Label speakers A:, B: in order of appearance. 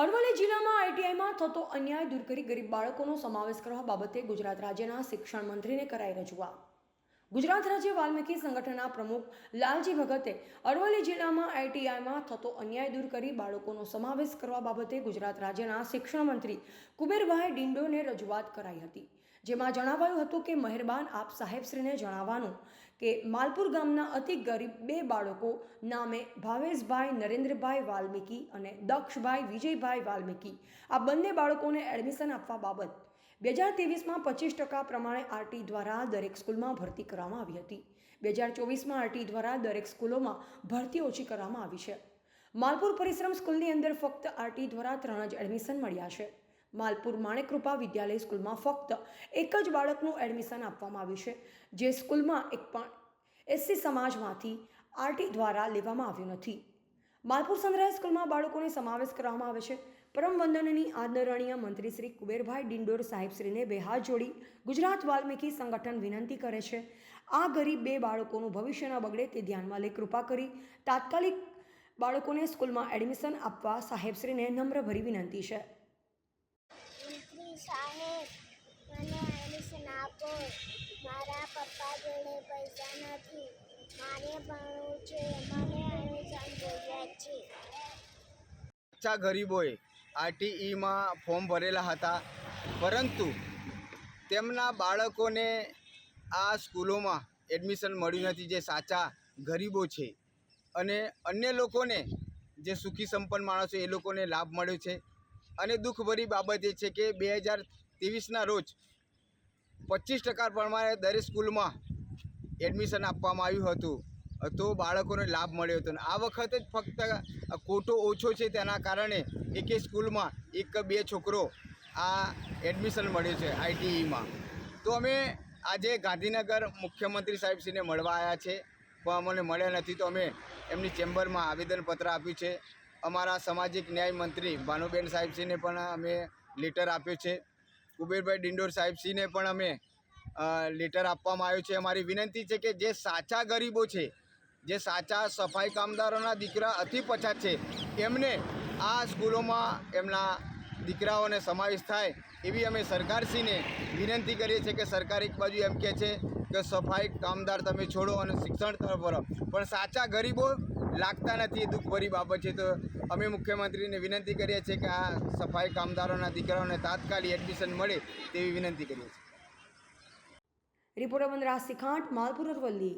A: અરવલ્લી જિલ્લામાં આઈટીઆઈમાં થતો અન્યાય દૂર કરી ગરીબ બાળકોનો સમાવેશ કરવા બાબતે ગુજરાત રાજ્યના શિક્ષણ મંત્રીને કરાઈ રજૂઆત. ગુજરાત રાજ્ય વાલ્મીકી સંગઠનના પ્રમુખ લાલજી ભગતે અરવલ્લી જિલ્લામાં આઈટીઆઈમાં થતો અન્યાય દૂર કરી બાળકોનો સમાવેશ કરવા બાબતે ગુજરાત રાજ્યના શિક્ષણ મંત્રી કુબેરભાઈ ડિંડોને રજૂઆત કરાઈ હતી. જેમાં જણાવાયું હતું કે મહેરબાન આપ સાહેબશ્રીને જણાવવાનું કે માલપુર ગામના અતિ ગરીબ બે બાળકો નામે ભાવેશભાઈ, નરેન્દ્રભાઈ વાલ્મીકી અને દક્ષભાઈ વિજયભાઈ વાલ્મીકી. આ બંને બાળકોને એડમિશન આપવા બાબત બે હજાર ત્રેવીસમાં પચીસ ટકા પ્રમાણે આરટી દ્વારા દરેક સ્કૂલમાં ભરતી કરવામાં આવી હતી. બે હજાર ચોવીસમાં આરટી દ્વારા દરેક સ્કૂલોમાં ભરતી ઓછી કરવામાં આવી છે. માલપુર પરિશ્રમ સ્કૂલની અંદર ફક્ત આરટી દ્વારા ત્રણ જ એડમિશન મળ્યા છે. માલપુર માણેકૃપા વિદ્યાલય સ્કૂલમાં ફક્ત એક જ બાળકનું એડમિશન આપવામાં આવ્યું છે, જે સ્કૂલમાં એક પણ એસસી સમાજમાંથી આરટી દ્વારા લેવામાં આવ્યું નથી. માલપુર સંગ્રહ સ્કૂલમાં બાળકોને સમાવેશ કરવામાં આવે છે. પરમ વંદનની આદરણીય મંત્રી શ્રી કુબેરભાઈ ડિંડોર સાહેબશ્રીને બે હાથ જોડી ગુજરાત વાલ્મીકી સંગઠન વિનંતી કરે છે, આ ગરીબ બે બાળકોનું ભવિષ્ય ન બગડે તે ધ્યાનમાં લઈ કૃપા કરી તાત્કાલિક બાળકોને સ્કૂલમાં એડમિશન આપવા સાહેબશ્રીને નમ્રભરી વિનંતી છે.
B: સાહેબ મને એડમિશન આપો. મારા પપ્પા જોડે પૈસા નથી. મારે ભણવું છે. મને એડમિશન જોઈએ છે.
C: કચ્ચા ગરીબોએ આરટીઈમાં ફોર્મ ભરેલા હતા. પરંતુ તેમના બાળકોને આ સ્કૂલોમાં એડમિશન મળ્યું નથી જે સાચા ગરીબો છે. અને અન્ય લોકોને જે સુખી સંપન્ન માણસો એ લોકોને લાભ મળ્યો છે. અને દુઃખભરી બાબત એ છે કે બે હજાર ત્રેવીસના રોજ પચીસ ટકા પ્રમાણે દરેક સ્કૂલમાં એડમિશન આપવામાં આવ્યું હતું. તો બાળકોને લાભ મળ્યો હતો. આ વખતે જ ફક્ત કોટો ઓછો છે તેના કારણે એકે સ્કૂલમાં એક બે છોકરો આ એડમિશન મળ્યું છે આઈટીઈમાં તો અમે આજે ગાંધીનગર મુખ્યમંત્રી સાહેબશ્રીને મળવા આવ્યા છે. પણ અમને મળ્યા નથી તો અમે એમની ચેમ્બરમાં આવેદનપત્ર આપ્યું છે. અમારા સામાજિક ન્યાય મંત્રી ભાનુબેન સાહેબસિંહને પણ અમે લેટર આપ્યો છે. કુબેરભાઈ ડિંડોર સાહેબશ્રીને પણ અમે લેટર આપવામાં આવ્યો છે. અમારી વિનંતી છે કે જે સાચા ગરીબો છે, જે સાચા સફાઈ કામદારોના દીકરા અતિ પછાત છે, એમને આ સ્કૂલોમાં એમના દીકરાઓને સમાવેશ થાય એવી અમે સરકારશ્રીને વિનંતી કરીએ છીએ કે સરકાર એક બાજુ એમ કહે છે કે સફાઈ કામદાર તમે છોડો અને શિક્ષણ તરફ પણ સાચા ગરીબો લાગતા નથી એ દુઃખભરી બાબત છે. તો અમે મુખ્યમંત્રીને વિનંતી કરીએ છીએ કે આ સફાઈ કામદારોના દીકરાઓને તાત્કાલિક એડમિશન મળે તેવી વિનંતી કરીએ છીએ.
A: રિપોર્ટર વનરાજ શિખાંટ માલપુર અરવલ્લી